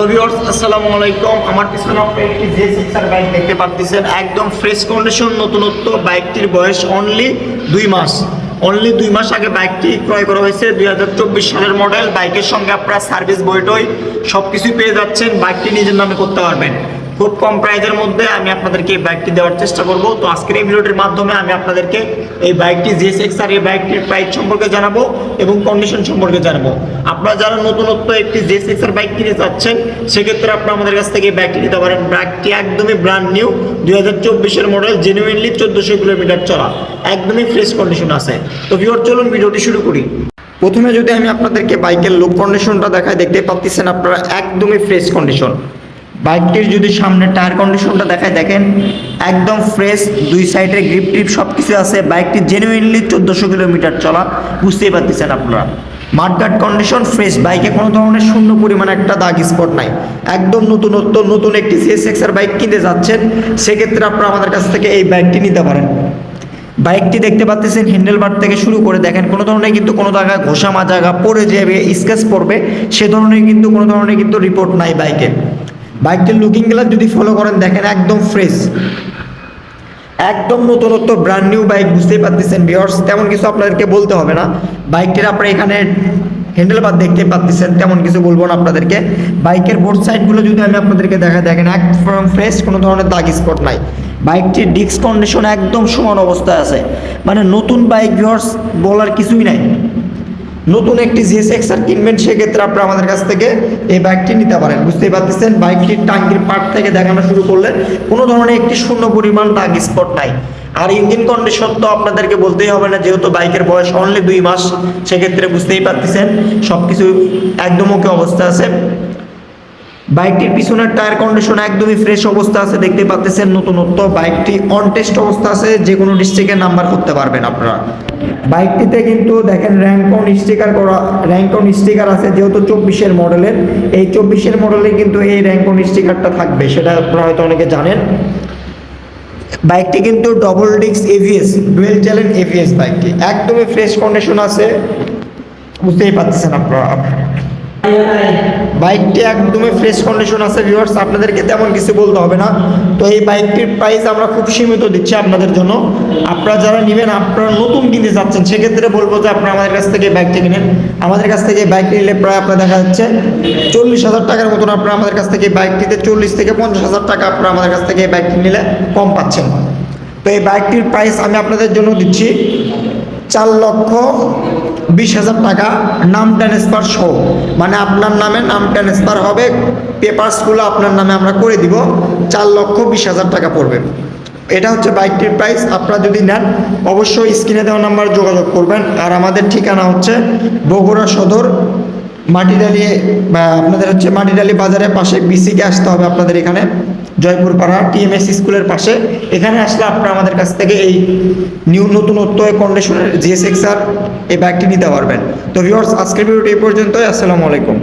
Hello viewers আসসালামু আলাইকুম। আমার পিছনে আপনি একটি জে সিক্সার বাইক দেখতে পাচ্ছেন একদম ফ্রেশ কন্ডিশন নতুনত্ব। বাইকটির বয়স অনলি দুই মাস। অনলি দুই মাস আগে বাইকটি ক্রয় করা হয়েছে। দুই হাজার চব্বিশ সালের মডেল বাইকের সঙ্গে আপনারা সার্ভিস বইটই সব কিছুই পেয়ে যাচ্ছেন। বাইকটি নিজের নামে করতে পারবেন। খুব কম প্রাইজের মধ্যে আমি আপনাদেরকে এই বাইকটি দেওয়ার চেষ্টা করব। তো আজকের এই ভিডিওটির মাধ্যমে আমি আপনাদেরকে এই বাইকটি জে সিক্স আর এই বাইকটির প্রাইস সম্পর্কে জানাব এবং কন্ডিশন সম্পর্কে জানাব। আপনারা যারা নতুনত্ব একটি জে সিক্স আর বাইক কিনে যাচ্ছেন সেক্ষেত্রে আপনারা আমাদের কাছ থেকে এই বাইকটি নিতে পারেন। বাইকটি একদমই ব্র্যান্ড নিউ দুই হাজার চব্বিশের মডেল জেনুইনলি চোদ্দোশো কিলোমিটার চলা। একদমই ফ্রেশ কন্ডিশন আছে। তো ভিওর চলুন ভিডিওটি শুরু করি। প্রথমে যদি আমি আপনাদেরকে বাইকের লুক কন্ডিশনটা দেখাই দেখতে পাচ্ছেন আপনারা একদমই ফ্রেশ কন্ডিশন বাইকটির যদি সামনে টায়ার কন্ডিশনটা দেখায়, দেখেন একদম ফ্রেশ দুই সাইডের গ্রিপ ট্রিপ সব কিছু আছে। বাইকটি জেনুইনলি চোদ্দোশো কিলোমিটার চলা, বুঝতেই পারতেছেন আপনারা। মাঠঘাট কন্ডিশন ফ্রেশ বাইকে কোনো ধরনের শূন্য পরিমাণে একটা দাগ স্পট নাই। একদম নতুনত্ব, নতুন একটি সিএস এক্সার বাইক কিনতে যাচ্ছেন, সেক্ষেত্রে আপনারা আমাদের কাছ থেকে এই বাইকটি নিতে পারেন। বাইকটি দেখতে পাচ্ছেন হ্যান্ডেল বার থেকে শুরু করে দেখেন, কোনো ধরনের কিন্তু কোনো জায়গায় ঘষা মাজা পড়ে যাবে স্কেচ পড়বে, সে ধরনের কিন্তু, কোনো ধরনের কিন্তু রিপোর্ট নাই বাইকে। বাইকটির লুকিং গ্লাস যদি ফলো করেন, দেখেন একদম ফ্রেশ একদম নতুনত্ব ব্র্যান্ড নিউ বাইক বুঝতেই পারতেছেন বিয়ার্স তেমন কিছু আপনাদেরকে বলতে হবে না। বাইকটির আপনারা এখানে হ্যান্ডেল বার দেখতে পাচ্ছেন তেমন কিছু বলব না আপনাদেরকে। বাইকের বোর্ড সাইডগুলো যদি আমি আপনাদেরকে দেখা দেখেন একদম ফ্রেশ কোনো ধরনের দাগ স্পট নাই। বাইকটির ডিস্ক কন্ডিশন একদম সমান অবস্থায় আছে। মানে নতুন বাইক ভিউয়ার্স বলার কিছুই নাই। নতুন একটি জিএস এক্সার কিনবেন, সেক্ষেত্রে আপনারা আমাদের কাছ থেকে এই বাইকটি নিতে পারেন। বুঝতেই পারতেছেন, বাইকটির টাঙ্কির পার্ট থেকে দেখানো শুরু করলে কোনো ধরনের একটি শূন্য পরিমাণ দাগ স্পট নাই। আর ইঞ্জিন কন্ডিশন তো আপনাদেরকে বলতেই হবে না, যেহেতু বাইকের বয়স অনলি দুই মাস, সেক্ষেত্রে বুঝতেই পারতেছেন সব কিছু একদম ওকে অবস্থা আছে। বাইকটির পিছনের টায়ার কন্ডিশন একদমই ফ্রেশ অবস্থা আছে, দেখতে পাচ্ছেন নতুনত্ব। বাইকটি অন টেস্ট অবস্থা আছে, যে কোনো ডিস্ট্রিক্টে নাম্বার করতে পারবেন আপনারা। বাইকটিতে কিন্তু দেখেন র্যাঙ্ক অন স্টিকার করা র্যাঙ্ক অন স্টিকার আছে, যেহেতু চব্বিশের মডেলের এই চব্বিশের মডেলে কিন্তু এই র্যাঙ্ক অন স্টিকারটা থাকবে, সেটা আপনারা হয়তো অনেকে জানেন। বাইকটি কিন্তু ডবল ডিক্স এভিএস ডুয়েল চ্যালেঞ্জ এভিএস বাইকটি। একদমই ফ্রেশ কন্ডিশন আছে, বুঝতেই পারতেছেন আপনারা। বাইকটি একদমই ফ্রেশ কন্ডিশন আছে ভিউয়ার্স আপনাদেরকে তেমন কিছু বলতে হবে না। তো এই বাইকটির প্রাইস আমরা খুব সীমিত দিচ্ছি আপনাদের জন্য। আপনারা যারা নেবেন, আপনারা নতুন কিনতে চাচ্ছেন, সেক্ষেত্রে বলব যে আপনারা আমাদের কাছ থেকে বাইকটি কিনেন। আমাদের কাছ থেকে বাইক নিলে প্রায় আপনার দেখা যাচ্ছে চল্লিশ হাজার টাকার মতন আপনারা আমাদের কাছ থেকে বাইকটিতে চল্লিশ থেকে পঞ্চাশ হাজার টাকা আপনারা আমাদের কাছ থেকে বাইকটি নিলে কম পাচ্ছেন। তো এই বাইকটির প্রাইস আমি আপনাদের জন্য দিচ্ছি চার লক্ষ বিশ হাজার টাকা নাম ট্রান্সফার সহ। মানে আপনার নামে নাম ট্রান্সফার হবে পেপারসগুলো আপনার নামে আমরা করে দিব, চার লক্ষ বিশ হাজার টাকা পড়বে। এটা হচ্ছে বাইকটির প্রাইস আপনারা যদি নেন, অবশ্যই স্ক্রিনে দেওয়া নাম্বার যোগাযোগ করবেন। আর আমাদের ঠিকানা হচ্ছে বগুড়া সদর মাটিডালি ডালি আপনাদের হচ্ছে মাটি ডালি বাজারের পাশে বিসিকে আসতে হবে আপনাদের এখানে জয়পুর পাড়া টিএমএস স্কুলের পাশে। এখানে আসলে আপনারা আমাদের কাছ থেকে এই নিউ নতুনত্ব কন্ডিশনের জিএসএক্সআর এই ব্যাগটি নিতে পারবেন। তো ভিউয়ার্স আজকের ভিডিওটি এই পর্যন্তই, আসসালামু আলাইকুম।